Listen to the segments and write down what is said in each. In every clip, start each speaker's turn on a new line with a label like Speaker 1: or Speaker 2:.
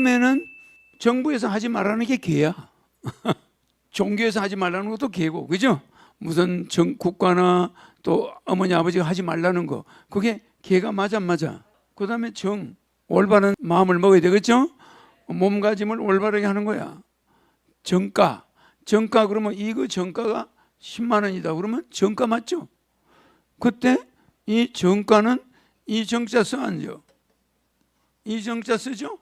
Speaker 1: 그러면은 정부에서 하지 말라는 게 개야. 종교에서 하지 말라는 것도 개고, 그죠? 무슨 정, 국가나 또 어머니 아버지가 하지 말라는 거, 그게 개가 맞아 안 맞아. 그 다음에 정, 올바른 마음을 먹어야 되겠죠? 몸가짐을 올바르게 하는 거야. 정가, 정가 그러면 이거 정가가 10만 원이다 그러면 정가 맞죠? 그때 이 정가는 이 정자 써안죠. 이 정자 쓰죠?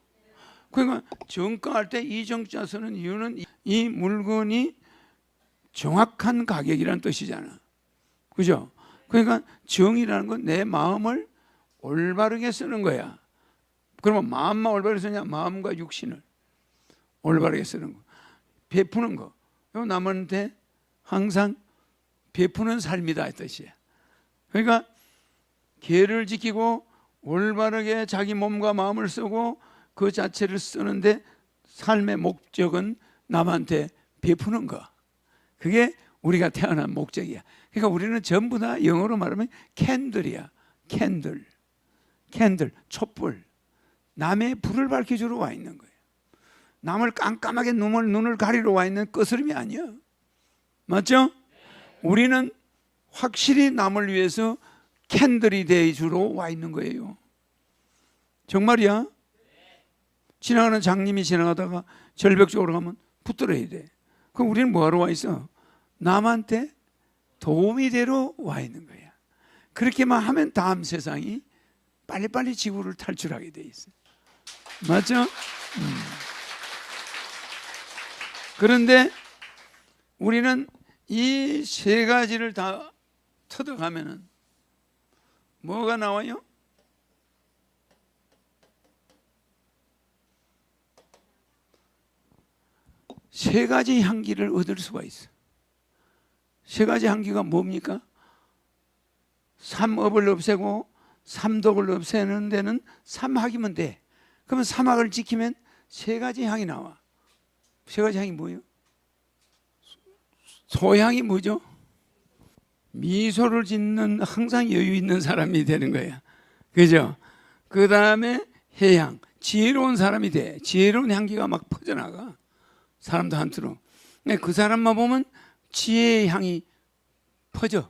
Speaker 1: 그러니까 정가할 때 이 정자 쓰는 이유는 이 물건이 정확한 가격이라는 뜻이잖아. 그죠? 그러니까 정이라는 건 내 마음을 올바르게 쓰는 거야. 그러면 마음만 올바르게 쓰냐? 마음과 육신을 올바르게 쓰는 거. 베푸는 거. 남한테 항상 베푸는 삶이다 이 뜻이야. 그러니까 계를 지키고 올바르게 자기 몸과 마음을 쓰고 그 자체를 쓰는데 삶의 목적은 남한테 베푸는 거. 그게 우리가 태어난 목적이야. 그러니까 우리는 전부 다 영어로 말하면 캔들이야. 캔들. 캔들, 촛불. 남의 불을 밝혀주러 와 있는 거예요. 남을 깜깜하게 눈을, 눈을 가리러 와 있는 거스름이 아니야. 맞죠? 우리는 확실히 남을 위해서 캔들이 되주러 와 있는 거예요. 정말이야? 지나가는 장님이 지나가다가 절벽 쪽으로 가면 붙들어야 돼. 그럼 우리는 뭐하러 와 있어? 남한테 도움이 되러 와 있는 거야. 그렇게만 하면 다음 세상이 빨리빨리 지구를 탈출하게 돼 있어. 맞죠? 음. 그런데 우리는 이 세 가지를 다 터득하면은 뭐가 나와요? 세 가지 향기를 얻을 수가 있어. 세 가지 향기가 뭡니까? 삼업을 없애고 삼독을 없애는 데는 삼학이면 돼. 그러면 삼학을 지키면 세 가지 향이 나와. 세 가지 향이 뭐예요? 소향이 뭐죠? 미소를 짓는 항상 여유 있는 사람이 되는 거야. 그죠? 그 다음에 해향, 지혜로운 사람이 돼. 지혜로운 향기가 막 퍼져나가. 사람들한테로. 근데 그 사람만 보면 지혜의 향이 퍼져.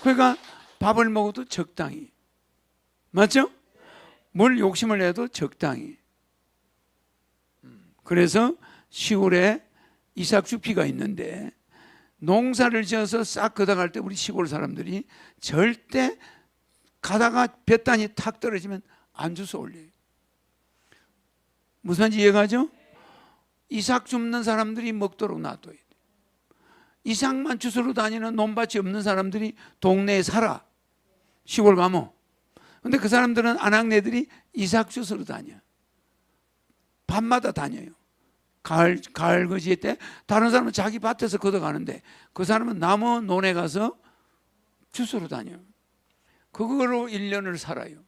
Speaker 1: 그러니까 밥을 먹어도 적당히. 맞죠? 뭘 욕심을 내도 적당히. 그래서 시골에 이삭주피가 있는데 농사를 지어서 싹 걷어갈 때 우리 시골 사람들이 절대 가다가 볕단이 탁 떨어지면 안 주워 올려요. 무슨 말인지 이해가죠? 이삭 줍는 사람들이 먹도록 놔둬야 돼. 이삭만 주스러 다니는 논밭이 없는 사람들이 동네에 살아. 시골 가면. 근데 그 사람들은 아낙네들이 이삭 주스러 다녀. 밤마다 다녀요. 가을 가을 거지에 때 다른 사람은 자기 밭에서 걷어가는데 그 사람은 나무 논에 가서 주스러 다녀. 그거로 1년을 살아요.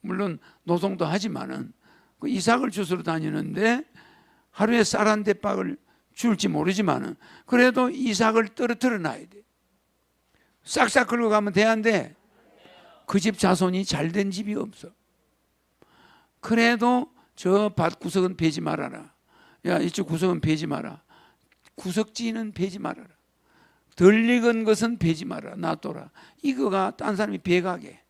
Speaker 1: 물론 노동도 하지만은 그 이삭을 주스러 다니는데 하루에 쌀 한 대박을 줄지 모르지만은 그래도 이삭을 떨어뜨려 놔야 돼. 싹싹 긁어 가면 돼안돼. 그집 자손이 잘 된 집이 없어. 그래도 저 밭 구석은 베지 말아라. 야 이쪽 구석은 베지 마라. 구석지는 베지 말아라. 덜 익은 것은 베지 마라. 놔둬라. 이거가 딴 사람이 베가게.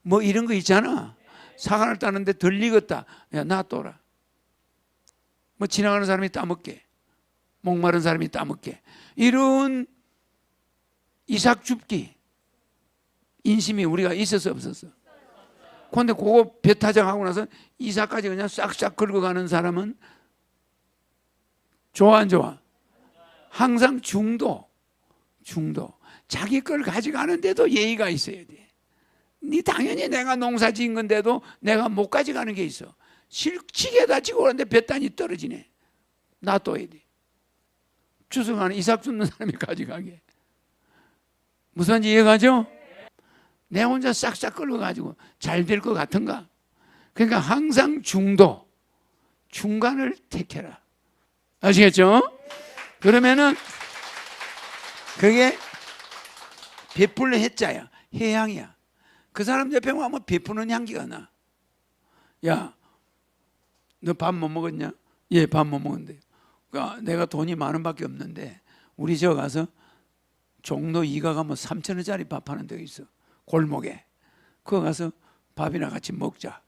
Speaker 1: 뭐 이런 거 있잖아. 사과를 따는데 덜 익었다. 야 놔둬라. 뭐 지나가는 사람이 따먹게. 목마른 사람이 따먹게. 이런 이삭 줍기 인심이 우리가 있어서 없었어. 그런데 그거 배타장하고 나서 이삭까지 그냥 싹싹 긁어가는 사람은 좋아 안 좋아? 항상 중도, 중도. 자기 걸 가져가는데도 예의가 있어야 돼. 네 당연히 내가 농사 지은 건데도 내가 못 가져가는 게 있어. 실치게다 지고 그러는데 볕단이 떨어지네. 놔둬야 돼. 추승하는 이삭 줍는 사람이 가져가게. 무슨 말인지 이해가죠? 내 혼자 싹싹 끌어가지고 잘 될 것 같은가? 그러니까 항상 중도, 중간을 택해라. 아시겠죠? 그러면은 그게 베풀는 해자야. 해향이야. 그 사람 옆에 가면 베푸는 향기가 나. 야, 너 밥 못 먹었냐? 예, 밥 못 먹었는데. 그러니까 내가 돈이 만 원밖에 없는데 우리 저 가서 종로 이가 가면 3천 원짜리 밥 하는 데가 있어. 골목에. 그거 가서 밥이나 같이 먹자.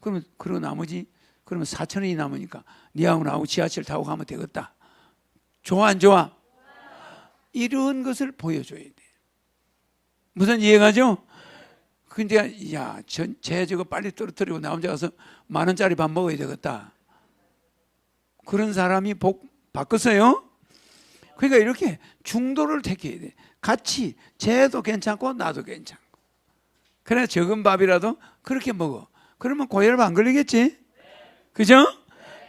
Speaker 1: 그러면 그리고 나머지 그러면 4천 원이 남으니까 니하고 나하고 지하철 타고 가면 되겠다. 좋아 안 좋아? 이런 것을 보여줘야 돼. 무슨 이해가죠? 근데 야제 저거 빨리 떨어뜨리고 나 혼자 가서 만 원짜리 밥 먹어야 되겠다. 그런 사람이 복 바꿨어요. 그러니까 이렇게 중도를 택해야 돼. 같이 쟤도 괜찮고 나도 괜찮고. 그래 적은 밥이라도 그렇게 먹어. 그러면 고혈압 안 걸리겠지? 그죠?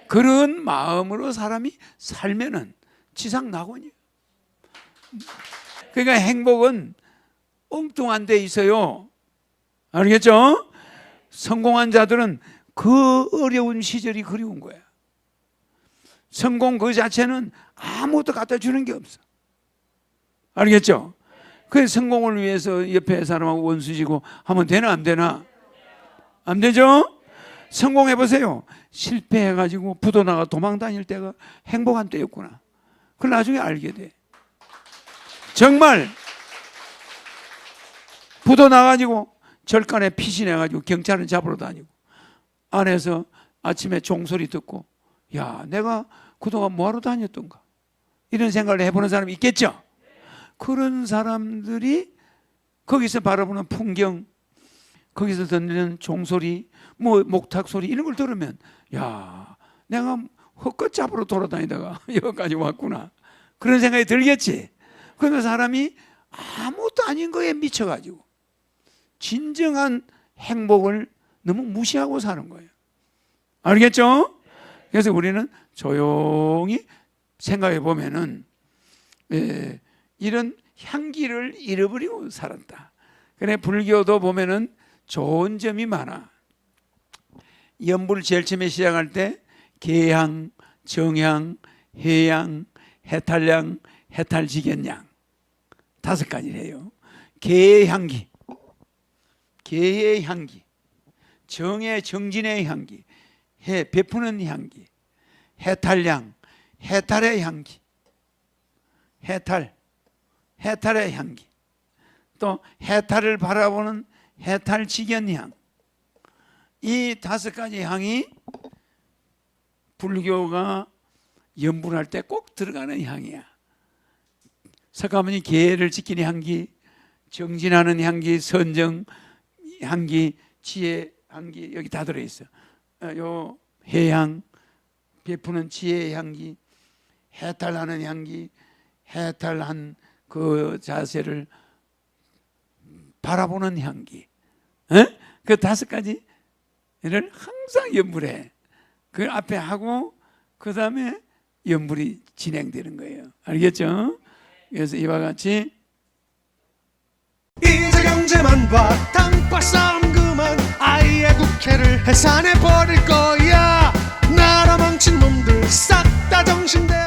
Speaker 1: 그런 마음으로 사람이 살면은 지상 낙원이에요. 그러니까 행복은 엉뚱한 데 있어요. 알겠죠? 성공한 자들은 그 어려운 시절이 그리운 거야. 성공 그 자체는 아무것도 갖다 주는 게 없어. 알겠죠? 그 성공을 위해서 옆에 사람하고 원수지고 하면 되나 안 되나? 안 되죠? 성공해 보세요. 실패해 가지고 부도 나가 도망 다닐 때가 행복한 때였구나. 그걸 나중에 알게 돼. 정말 부도 나가지고 절간에 피신해 가지고 경찰을 잡으러 다니고 안에서 아침에 종소리 듣고 야 내가 그동안 뭐하러 다녔던가? 이런 생각을 해보는 사람이 있겠죠? 그런 사람들이 거기서 바라보는 풍경 거기서 듣는 종소리 뭐 목탁 소리 이런 걸 들으면 야 내가 헛것 잡으러 돌아다니다가 여기까지 왔구나. 그런 생각이 들겠지? 그러면 사람이 아무것도 아닌 거에 미쳐가지고 진정한 행복을 너무 무시하고 사는 거예요. 알겠죠? 그래서 우리는 조용히 생각해 보면은 예, 이런 향기를 잃어버리고 살았다. 그래 불교도 보면은 좋은 점이 많아. 연불 제일 처음에 시작할 때 개향, 정향, 해향, 해탈향, 해탈지견향 다섯 가지래요. 개의 향기, 개의 향기, 정의 정진의 향기, 해 베푸는 향기, 해탈향, 해탈의 향기, 해탈, 해탈의 향기, 또 해탈을 바라보는 해탈지견향. 이 다섯 가지 향이 불교가 연불할 때 꼭 들어가는 향이야. 석가모니 계를 지키는 향기, 정진하는 향기, 선정 향기, 지혜 향기 여기 다 들어 있어. 요 해향, 베푸는 지혜의 향기, 해탈하는 향기, 해탈한 그 자세를 바라보는 향기. 에? 그 다섯 가지를 항상 연불해. 그 앞에 하고 그 다음에 연불이 진행되는 거예요. 알겠죠? 그래서 이와 같이
Speaker 2: 문제만 봐. 땅바 싸움 그만. 아예 국회를 해산해 버릴 거야. 나라 망친 놈들 싹 다 정신대.